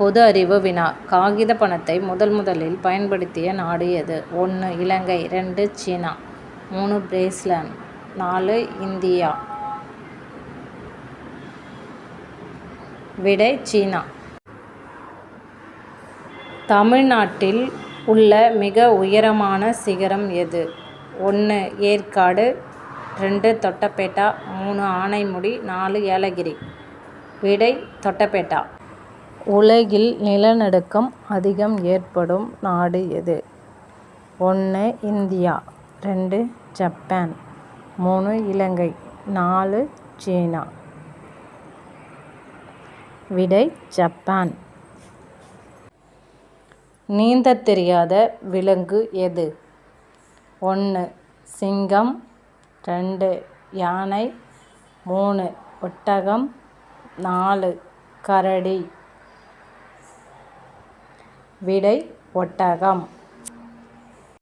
பொது அறிவு வினா. காகித பணத்தை முதல் முதலில் பயன்படுத்திய நாடு எது? ஒன்று இலங்கை ரெண்டு சீனா. மூணு பிரேசில் நாலு இந்தியா. விடை சீனா. தமிழ்நாட்டில் உள்ள மிக உயரமான சிகரம் எது? ஒன்று ஏற்காடு. ரெண்டு தொட்டப்பேட்டா. மூணு ஆனைமுடி. நாலு ஏலகிரி. விடை தொட்டப்பேட்டா. உலகில் நிலநடுக்கம் அதிகம் ஏற்படும் நாடு எது? ஒன்று இந்தியா. ரெண்டு ஜப்பான். மூணு இலங்கை. நாலு சீனா. விடை ஜப்பான். நீந்த தெரியாத விலங்கு எது? ஒன்று சிங்கம். ரெண்டு யானை. மூணு ஒட்டகம். நாலு கரடி. விடை ஒட்டகம்.